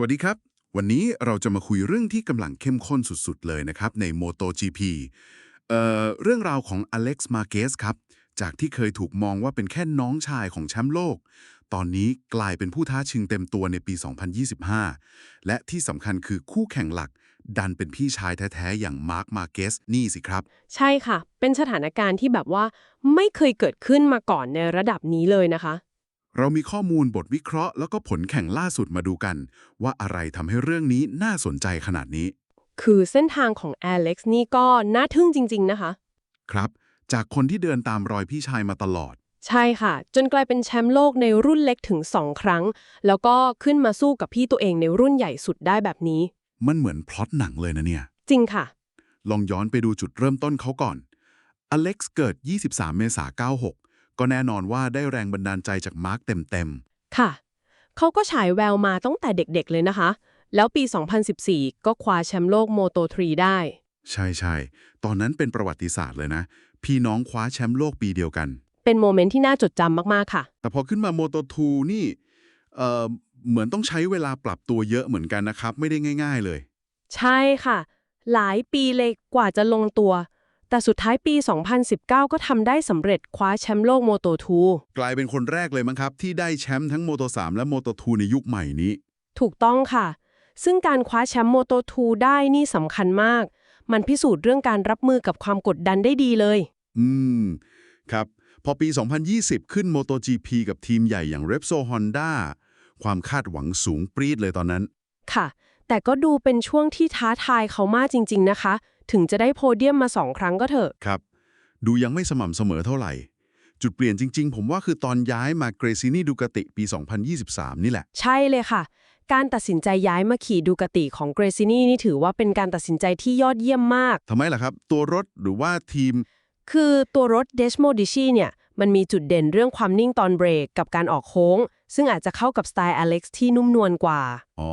วัสดีครับ วันนี้เราจะมาคุยเรื่องที่กำลังเข้มข้นสุดๆ เลยนะครับ ใน MotoGP เอ่อเรื่องราวของอเล็กซ์มาเกสครับ จากที่เคยถูกมองว่าเป็นแค่น้องชายของแชมป์โลก ตอนนี้กลายเป็นผู้ท้าชิงเต็มตัวในปี 2025 และที่สำคัญคือคู่แข่งหลัก ดันเป็นพี่ชายแท้ๆ อย่างมาร์คมาเกสนี่สิครับ ใช่ค่ะ เป็นสถานการณ์ที่แบบว่าไม่เคยเกิดขึ้นมาก่อนในระดับนี้เลยนะคะ เรามีข้อมูลบทวิเคราะห์ แล้วก็ผลแข่งล่าสุดมาดูกัน ว่าอะไรทำให้เรื่องนี้น่าสนใจขนาดนี้ คือเส้นทางของ Alex นี่ก็น่าทึ่งจริง ๆ นะคะ ครับ จากคนที่เดินตามรอยพี่ชายมาตลอด ใช่ค่ะ จนกลายเป็นแชมป์โลกในรุ่นเล็กถึง2ครั้ง แล้วก็ขึ้นมาสู้กับพี่ตัวเองในรุ่นใหญ่สุดได้แบบนี้ มันเหมือนพล็อตหนังเลยนะเนี่ย จริงค่ะ ลองย้อนไปดูจุดเริ่มต้นเขาก่อน อเล็กซ์เกิด 23 เมษายน96 ก็แน่นอนว่าได้แรงบันดาลใจจากมาร์คเต็มค่ะ เขาก็ฉายแววมาตั้งแต่เด็กๆเลยนะคะ แล้วปี 2014 ก็คว้าแชมป์โลกโมโต3ได้ ๆ ใช่ใช่ๆตอนนั้นเป็นประวัติศาสตร์เลยนะ พี่น้องคว้าแชมป์โลกปีเดียวกัน เป็นโมเมนต์ที่น่าจดจำมากๆค่ะ แต่พอขึ้นมาโมโต2นี่เอ่อเหมือนต้องใช้เวลาปรับตัวเยอะเหมือนกันนะครับ ไม่ได้ง่าย ๆ เลย ใช่ค่ะ หลายปีเลยกว่าจะลงตัว แต่สุดท้ายปี 2019 ก็ทำได้สำเร็จคว้าแชมป์โลกโมโตกลายเป็นคนแรกเลยมั้งครับ ที่ได้แชมป์ทั้งโมโต3และโมโต2ในยุคใหม่นี้2ถูกต้องค่ะ ซึ่งการคว้าแชมป์โมโต2ได้นี่สำคัญมาก มันพิสูจน์เรื่องการรับมือกับความกดดันได้ดีเลย อืม ครับ พอปี 2020 ขึ้น MotoGP กับทีมใหญ่อย่าง Repsol Honda ความคาดหวังสูงปรี๊ดเลยตอนนั้น ค่ะ แต่ก็ดูเป็นช่วงที่ท้าทายเขามากจริง ๆ นะคะ ถึงจะได้โพเดียมมาสองครั้งก็เถอะ ครับ ดูยังไม่สม่ำเสมอเท่าไหร่ จุดเปลี่ยนจริง ๆ ผมว่าคือตอนย้ายมาเกรซินี่ดูกติปี 2023 นี่แหละ ใช่เลยค่ะ การตัดสินใจย้ายมาขี่ดูกติของเกรซินี่นี่ถือว่าเป็นการตัดสินใจที่ยอดเยี่ยมมาก ทำไมล่ะครับ ตัวรถหรือว่าทีม คือตัวรถ Desmo d i c i เนี่ยมันมีจุดเด่นเรื่องความนิ่งตอนเบรกกับการออกโค้ง ซึ่งอาจจะเข้ากับสไตล์ Alex ที่นุ่มนวลกว่า อ๋อ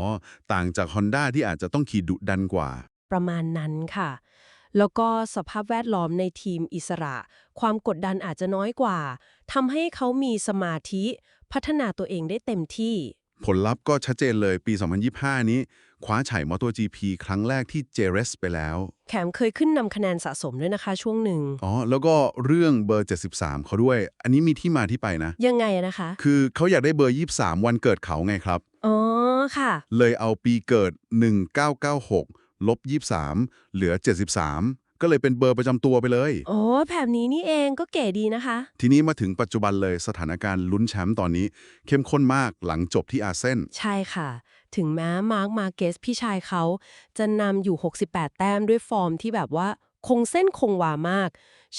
ต่างจาก Honda ที่อาจจะต้องขี่ดุดันกว่า ประมาณนั้นค่ะ แล้วก็สภาพแวดล้อมในทีมอิสระ ความกดดันอาจจะน้อยกว่าทำให้เขามีสมาธิ พัฒนาตัวเองได้เต็มที่ ผลลัพธ์ก็ชัดเจนเลยปี 2025 นี้ คว้าไฉ MotoGP ครั้งแรกที่เจเรสไปแล้วแถมเคยขึ้นนำคะแนนสะสมด้วยนะคะช่วงหนึ่ง อ๋อ แล้วก็เรื่องเบอร์ 73 เขาด้วย อันนี้มีที่มาที่ไปนะ ยังไงนะคะ คือเขาอยากได้เบอร์ 23 วันเกิดเขาไงครับ อ๋อ ค่ะ เลยเอาปีเกิด 1996 ลบ 23 เหลือ 73 ก็เลยเป็นเบอร์ประจำตัวไปเลย โอ้แบบนี้นี่เองก็เก๋ดีนะคะ ทีนี้มาถึงปัจจุบันเลยสถานการณ์ลุ้นแชมป์ตอนนี้ เข้มข้นมากหลังจบที่อาเซนใช่ค่ะ ถึงแม้มาร์คมาเกสพี่ชายเขา จะนำอยู่ 68 แต้มด้วยฟอร์มที่แบบว่าคงเส้นคงวามาก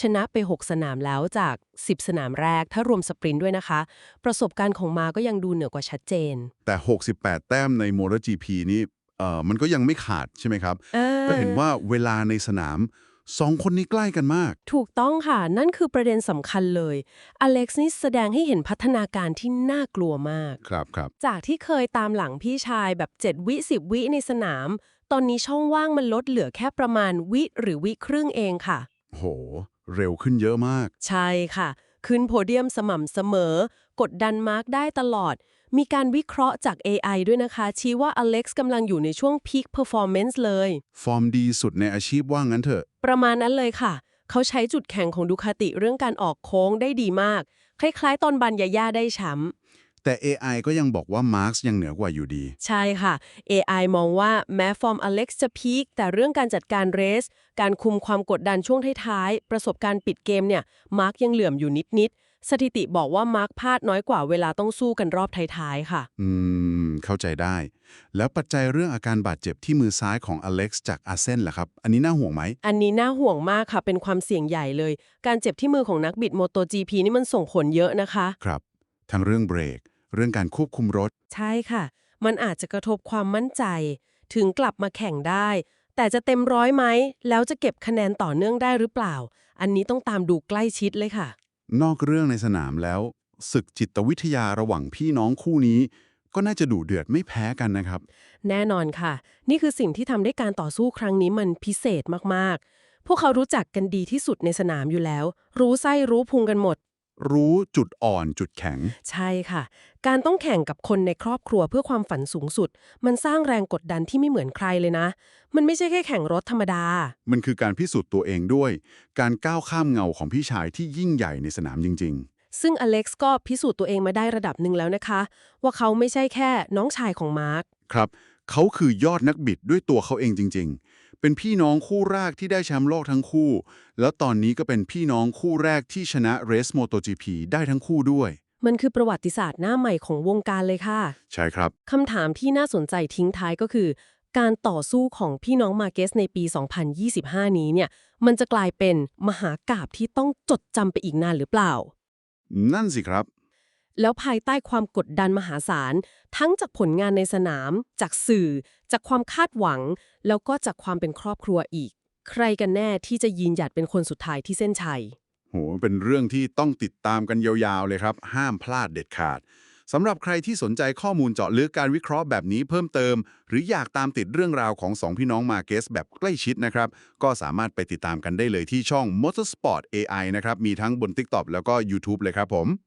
ชนะไป 6 สนามแล้วจาก 10 สนามแรก ถ้ารวมสปรินต์ด้วยนะคะ ประสบการณ์ของมาก็ยังดูเหนือกว่าชัดเจน แต่ 68 แต้มใน MotoGP นี่ เอ่อมันก็ยังไม่ขาดใช่ไหมครับ เออก็เห็นว่าเวลาในสนามสองคนนี้ใกล้กันมาก ถูกต้องค่ะ นั่นคือประเด็นสำคัญเลย อเล็กซ์นี่แสดงให้เห็นพัฒนาการที่น่ากลัวมาก ครับครับ จากที่เคยตามหลังพี่ชายแบบ 7 วิ 10 วิในสนาม ตอนนี้ช่องว่างมันลดเหลือแค่ประมาณวิหรือวิครึ่งเองค่ะ โห เร็วขึ้นเยอะมาก ใช่ค่ะ ขึ้นโพเดียมสม่ำเสมอ กดดันมาร์กได้ตลอด มีการวิเคราะห์จาก AI ด้วยนะคะ ชี้ว่าอเล็กซ์กำลังอยู่ในช่วง Peak Performance เลย ฟอร์มดีสุดในอาชีพว่างั้นเถอะ ประมาณนั้นเลยค่ะ เขาใช้จุดแข็งของดูคาติเรื่องการออกโค้งได้ดีมาก คล้ายๆ ตอนบันยาย่าได้แชมป์ แต่ AI ก็ยังบอกว่ามาร์คยังเหนือกว่าอยู่ดี ใช่ค่ะ AI มองว่าแม้ฟอร์มอเล็กซ์จะพีคแต่เรื่องการจัดการเรส การคุมความกดดันช่วงท้ายๆ ประสบการณ์ปิดเกมเนี่ยมาร์กยังเหลื่อมอยู่นิดๆ สถิติบอกว่ามาร์กพลาดน้อยกว่าเวลาต้องสู้กันรอบท้ายๆ ค่ะ อืม เข้าใจได้ แล้วปัจจัยเรื่องอาการบาดเจ็บที่มือซ้ายของอเล็กซ์จากอาเซนล่ะครับ อันนี้น่าห่วงไหม อันนี้น่าห่วงมากค่ะ เป็นความเสี่ยงใหญ่เลย การเจ็บที่มือของนักบิดโมโต GP นี่มันส่งผลเยอะนะคะ ครับ ทั้งเรื่องเบรก เรื่องการควบคุมรถ ใช่ค่ะ มันอาจจะกระทบความมั่นใจ ถึงกลับมาแข่งได้ แต่จะเต็มร้อยไหม แล้วจะเก็บคะแนนต่อเนื่องได้หรือเปล่า อันนี้ต้องตามดูใกล้ชิดเลยค่ะ นอกเรื่องในสนามแล้วศึกจิตวิทยาระหว่างพี่น้องคู่นี้ ก็น่าจะดุเดือดไม่แพ้กันนะครับ แน่นอนค่ะ นี่คือสิ่งที่ทำให้การต่อสู้ครั้งนี้มันพิเศษมากๆ พวกเขารู้จักกันดีที่สุดในสนามอยู่แล้ว รู้ไส้รู้พุงกันหมด รู้จุดอ่อนจุดแข็ง ใช่ค่ะ การต้องแข่งกับคนในครอบครัวเพื่อความฝันสูงสุด มันสร้างแรงกดดันที่ไม่เหมือนใครเลยนะ มันไม่ใช่แค่แข่งรถธรรมดา มันคือการพิสูจน์ตัวเองด้วย การก้าวข้ามเงาของพี่ชายที่ยิ่งใหญ่ในสนามจริงซึ่งอเล็กซ์ก็พิสูจน์ตัวเองมาได้ระดับหนึ่งแล้วนะคะ ว่าเขาไม่ใช่แค่น้องชายของมาร์คๆครับ เขาคือยอดนักบิดด้วยตัวเขาเองจริง ๆ เป็นพี่น้องคู่แรกที่ได้แชมป์โลกทั้งคู่ แล้วตอนนี้ก็เป็นพี่น้องคู่แรกที่ชนะเรส MotoGP ได้ทั้งคู่ด้วย มันคือประวัติศาสตร์หน้าใหม่ของวงการเลยค่ะ ใช่ครับ คำถามที่น่าสนใจทิ้งท้ายก็คือ การต่อสู้ของพี่น้องมาเกสในปี 2025 นี้เนี่ย มันจะกลายเป็นมหากาบที่ต้องจดจำไปอีกนานหรือเปล่า นั่นสิครับ แล้วภายใต้ความกดดันมหาศาล ทั้งจากผลงานในสนาม จากสื่อ จากความคาดหวัง แล้วก็จากความเป็นครอบครัวอีก ใครกันแน่ที่จะยืนหยัดเป็นคนสุดท้ายที่เส้นชัยโหเป็นเรื่องที่ต้องติดตามกันยาวๆเลยครับ ห้ามพลาดเด็ดขาดสำหรับใครที่สนใจข้อมูลเจาะลึกการวิเคราะห์แบบนี้เพิ่มเติม หรืออยากตามติดเรื่องราวของสองพี่น้องมาเกสแบบใกล้ชิดนะครับ ก็สามารถไปติดตามกันได้เลยที่ช่อง Motorsport AI นะครับ มีทั้งบน TikTok แล้วก็ YouTube เลยครับผม